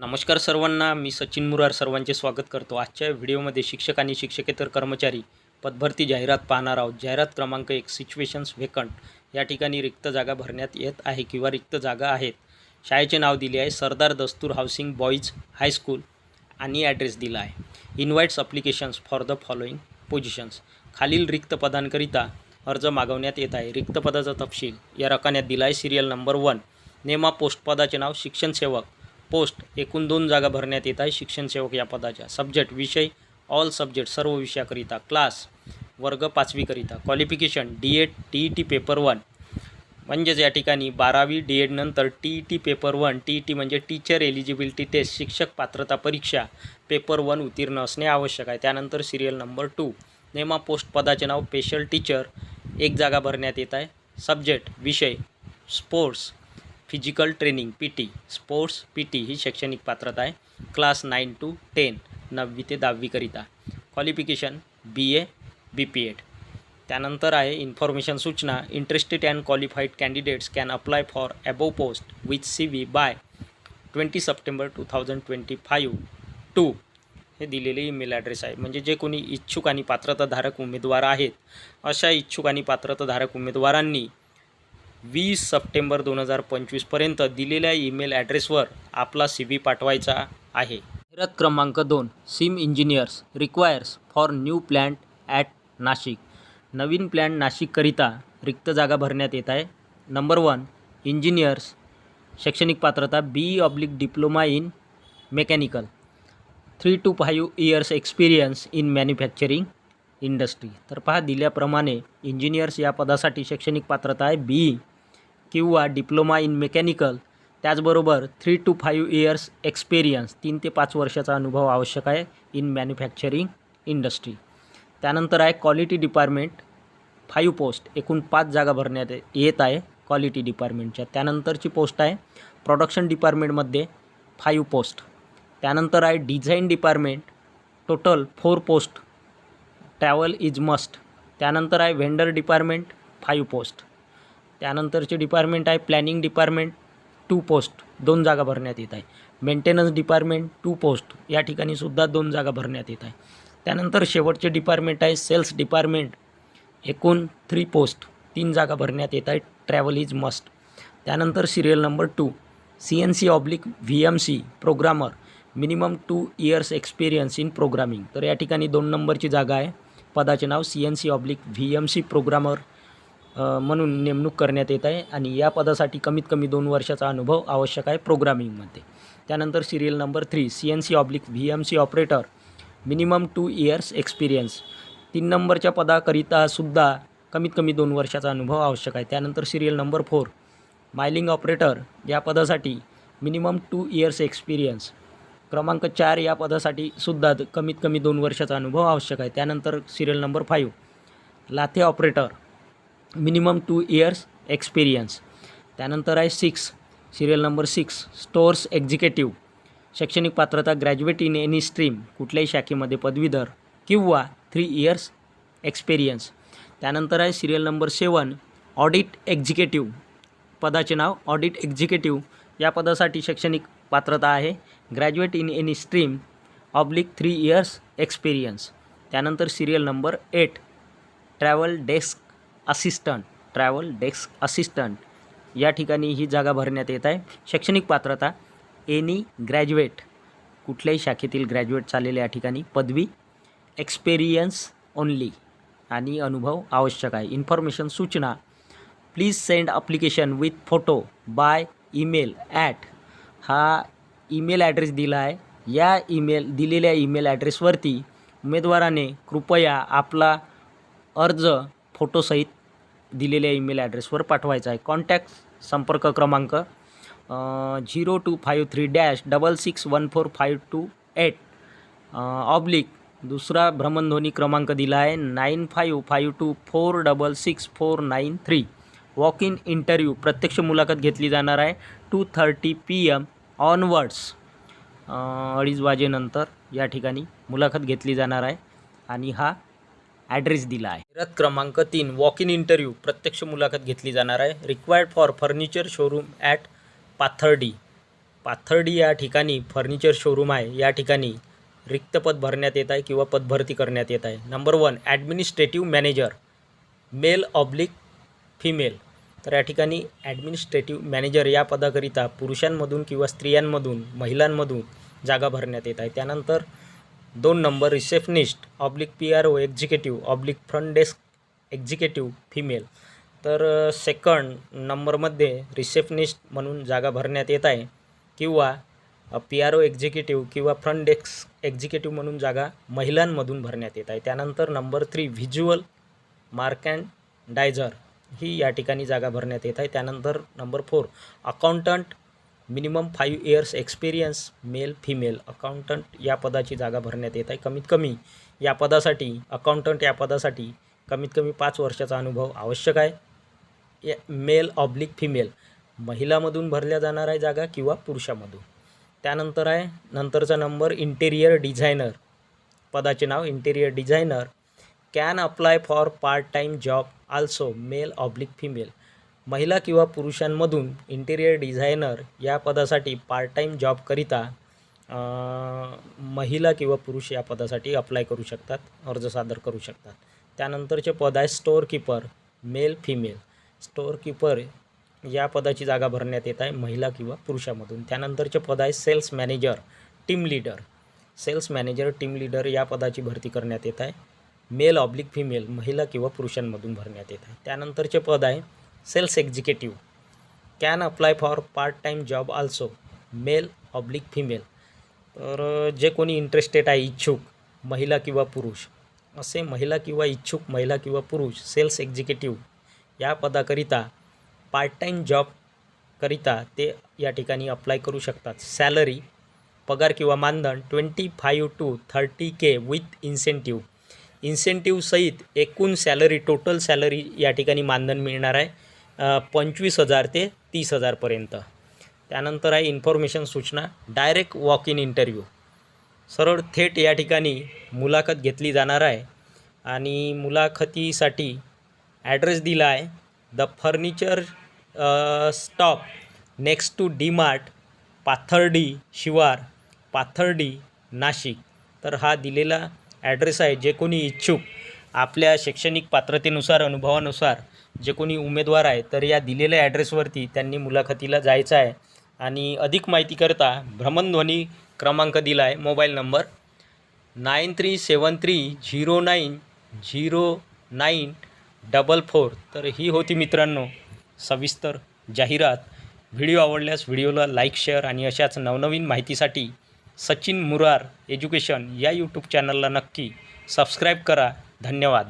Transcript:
नमस्कार सर्वांना मी सचिन मुरार सर्वांचे स्वागत करतो. आजच्या व्हिडिओमध्ये शिक्षक आणि शिक्षकेतर कर्मचारी पदभरती जाहिरात पाहणार आहोत. जाहिरात क्रमांक एक सिच्युएशन्स व्हेकंट या ठिकाणी रिक्त जागा भरण्यात येत आहे किंवा रिक्त जागा आहेत. शाळेचे नाव दिले आहे. Sardar Dastur Hoshang boys high school आणि ॲड्रेस दिला आहे. Invites applications for the following positions खालील रिक्त पदांकरिता अर्ज मागवण्यात येत आहे. रिक्त पदाचा तपशील या रकान्यात दिला आहे. सिरियल नंबर वन नेमा पोस्टपदाचे नाव शिक्षण सेवक. पोस्ट एकूण दोन जागा भरण्यात येत आहे. शिक्षण सेवक या पदाच्या सब्जेक्ट विषय ऑल सब्जेक्ट सर्व विषयाकरिता क्लास वर्ग पाचवीकरिता. Qualification D Ed T E T paper one म्हणजेच या ठिकाणी बारावी डी एड नंतर T E T paper one T E T म्हणजे टीचर एलिजिबिलिटी टेस्ट शिक्षक पात्रता परीक्षा पेपर वन उत्तीर्ण असणे आवश्यक आहे. त्यानंतर सिरियल नंबर टू नेमा पोस्ट पदाचे नाव स्पेशल टीचर एक जागा भरण्यात येत आहे. सब्जेक्ट विषय sports physical training P T sports P T ही शैक्षणिक पात्रता आहे. क्लास नाईन टू टेन नववी ते दहावीकरिता. Qualification B A B P Ed त्यानंतर आहे इन्फॉर्मेशन सूचना interested and qualified candidates can apply for above post with C V by twenty September two thousand twenty five to हे दिलेले email address आहे. म्हणजे जे कोणी इच्छुक आणि पात्रताधारक उमेदवार आहेत अशा इच्छुक आणि पात्रताधारक उमेदवारांनी वीस सप्टेंबर दोन हजार पंचवीसपर्यंत दिलेल्या ईमेल ॲड्रेसवर आपला सी व्ही पाठवायचा आहे. जाहिरात क्रमांक दोन SIM engineers requires for new plant at Nashik. Naveen plant नाशिककरिता रिक्त जागा भरण्यात येत आहे. नंबर वन इंजिनियर्स शैक्षणिक पात्रता B oblique diploma in mechanical. Three to five years experience in manufacturing industry. तर पहा दिल्याप्रमाणे इंजिनियर्स या पदासाठी शैक्षणिक पात्रता आहे बी किंवा डिप्लोमा इन मेकॅनिकल त्याचबरोबर three to five years experience तीन ते पाच वर्षाचा अनुभव आवश्यक आहे इन मॅन्युफॅक्चरिंग इंडस्ट्री त्यानंतर आहे क्वालिटी डिपार्टमेंट फाईव्ह पोस्ट एकूण पाच जागा भरण्यात येत आहे क्वालिटी डिपार्टमेंटच्या त्यानंतरची पोस्ट आहे प्रोडक्शन डिपार्टमेंटमध्ये फाईव्ह पोस्ट त्यानंतर आहे design department total four post travel is must त्यानंतर आहे व्हेंडर डिपार्टमेंट फाईव्ह पोस्ट त्यानंतरचे डिपार्टमेंट आहे प्लॅनिंग डिपार्टमेंट टू पोस्ट दोन जागा भरण्यात येत आहे. मेंटेनन्स डिपार्टमेंट टू पोस्ट या ठिकाणी सुद्धा दोन जागा भरण्यात येत आहे. त्यानंतर शेवटचे डिपार्टमेंट आहे सेल्स डिपार्टमेंट एकूण थ्री पोस्ट तीन जागा भरण्यात येत आहे ट्रॅव्हल इज मस्ट त्यानंतर serial number two C N C oblique V M C programmer minimum two years experience in programming तर या ठिकाणी दोन नंबरची जागा आहे. पदाचे नाव C N C oblique V M C programmer म्हणून नेमणूक करण्यात येत आहे आणि या पदासाठी कमीत कमी दोन वर्षाचा अनुभव आवश्यक आहे प्रोग्रामिंगमध्ये. त्यानंतर serial number three C N C oblique V M C operator minimum two years experience. तीन नंबरच्या पदाकरिता सुद्धा कमीत कमी दोन वर्षाचा अनुभव आवश्यक आहे. त्यानंतर serial number four milling operator या पदासाठी मिनिमम टू इयर्स एक्सपिरियन्स. क्रमांक चार या पदासाठी सुद्धा कमीत कमी दोन वर्षाचा अनुभव आवश्यक आहे. त्यानंतर serial number five lathe operator minimum two years experience. त्यानंतर आहे six serial number six stores executive शैक्षणिक पात्रता ग्रॅज्युएट इन एनी स्ट्रीम कुठल्याही शाखेमध्ये पदवीधर किंवा थ्री इयर्स एक्सपिरियन्स त्यानंतर आहे serial number seven audit executive पदाचे नाव ऑडिट एक्झिक्युटिव्ह या पदासाठी शैक्षणिक पात्रता आहे. Graduate in any stream oblique three years experience त्यानंतर serial number eight travel desk assistant travel desk assistant. या ठिकाणी ही जागा भरण्यात येत आहे. शैक्षणिक पात्रता एनी ग्रॅज्युएट. कुठल्याही शाखेतील ग्रॅज्युएट चाललेले या ठिकाणी पदवी. एक्सपेरियन्स ओनली आणि अनुभव आवश्यक आहे. इन्फॉर्मेशन सूचना. Please send application with photo by email at हा ईमेल ॲड्रेस दिला आहे. या ईमेल दिलेल्या ईमेल ॲड्रेसवरती उमेदवाराने कृपया आपला अर्ज फोटोसहित दिलेल्या ईमेल ॲड्रेसवर पाठवायचा आहे. कॉन्टॅक्ट संपर्क क्रमांक zero two five three dash double six one four five two eight oblique दुसरा भ्रमणध्वनी क्रमांक दिला आहे nine five five two four double six four nine three walk in interview प्रत्यक्ष मुलाखत घेतली जाणार आहे two thirty P M onwards अडीच वाजेनंतर या ठिकाणी मुलाखत घेतली जाणार आहे. आणि हा ॲड्रेस दिला आहे. रथ क्रमांक तीन वॉक इन इंटरव्ह्यू प्रत्यक्ष मुलाखत घेतली जाणार आहे. Required for furniture showroom at Pathardi. Pathardi या ठिकाणी फर्निचर शोरूम आहे. या ठिकाणी रिक्त पद भरण्यात येत आहे किंवा पदभरती करण्यात येत आहे. Number one administrative manager male oblique female तर या ठिकाणी ॲडमिनिस्ट्रेटिव्ह मॅनेजर या पदाकरिता पुरुषांमधून किंवा स्त्रियांमधून महिलांमधून जागा भरण्यात येत आहे. त्यानंतर दोन number receptionist oblique P R O executive oblique front desk executive female. तर सेकंड नंबरमध्ये रिसेप्शनिस्ट म्हणून जागा भरण्यात येत आहे किंवा पी आर ओ एक्झिक्युटिव्ह किंवा फ्रंट डेस्क एक्झिक्युटिव्ह म्हणून जागा महिलांमधून भरण्यात येत आहे. त्यानंतर number three visual merchandiser ही या ठिकाणी जागा भरण्यात येत आहे. त्यानंतर number four accountant minimum five years experience male female accountant या पदाची जागा भरण्यात येत आहे. कमीत कमी या पदासाठी अकाउंटंट या पदासाठी कमीत कमी पाच वर्षाचा अनुभव आवश्यक आहे. या मेल ऑब्लिक फिमेल महिलामधून भरल्या जाणार आहे जागा किंवा पुरुषामधून. त्यानंतर आहे नंतरचा नंबर इंटेरियर डिझायनर पदाचे नाव interior designer can apply for part time job also male oblique female महिला किंवा पुरुषांमधून इंटेरियर डिझायनर या पदासाठी पार्ट टाईम जॉबकरिता महिला किंवा पुरुष या पदासाठी अप्लाय करू शकतात अर्ज सादर करू शकतात. त्यानंतरचे पद आहे store keeper male female store keeper या पदाची जागा भरण्यात येत आहे महिला किंवा पुरुषामधून. त्यानंतरचे पद आहे sales manager team leader sales manager team leader या पदाची भरती करण्यात येत आहे. मेल ऑब्लिक फिमेल महिला किंवा पुरुषांमधून भरण्यात येत आहे. त्यानंतरचे पद आहे sales executive can apply for part time job also male oblique female. तर जे कोणी इंटरेस्टेड आहे इच्छुक महिला किंवा पुरुष असे महिला किंवा इच्छुक महिला किंवा पुरुष सेल्स एक्झिक्युटिव्ह या पदाकरिता पार्ट टाईम जॉबकरिता ते या ठिकाणी अप्लाय करू शकतात. सॅलरी पगार किंवा मानधन twenty five to thirty K with incentive. इन्सेंटिव्हसहित एकूण सॅलरी टोटल सॅलरी या ठिकाणी मानधन मिळणार आहे. पंचवीस हजार ते तीस हजारपर्यंत त्यानंतर आहे इन्फॉर्मेशन सूचना डायरेक्ट वॉक इन इंटरव्ह्यू सरळ थेट या ठिकाणी मुलाखत घेतली जाणार आहे आणि मुलाखतीसाठी ॲड्रेस दिला आहे. The furniture stop next to D Mart Pathardi शिवार पाथर्डी नाशिक. तर हा दिलेला ॲड्रेस आहे जे कोणी इच्छुक आपल्या शैक्षणिक पात्रतेनुसार अनुभवानुसार जे कोणी उमेदवार आहे तर या दिलेल्या ॲड्रेसवरती त्यांनी मुलाखतीला जायचं आहे. आणि अधिक माहितीकरता भ्रमणध्वनी क्रमांक दिला आहे mobile number nine three seven three zero nine zero nine double four. तर ही होती मित्रांनो सविस्तर जाहिरात. व्हिडिओ आवडल्यास व्हिडिओला लाईक शेअर आणि अशाच नवनवीन माहितीसाठी सचिन मुरार एज्युकेशन या यूट्यूब चॅनलला नक्की सबस्क्राईब करा. धन्यवाद.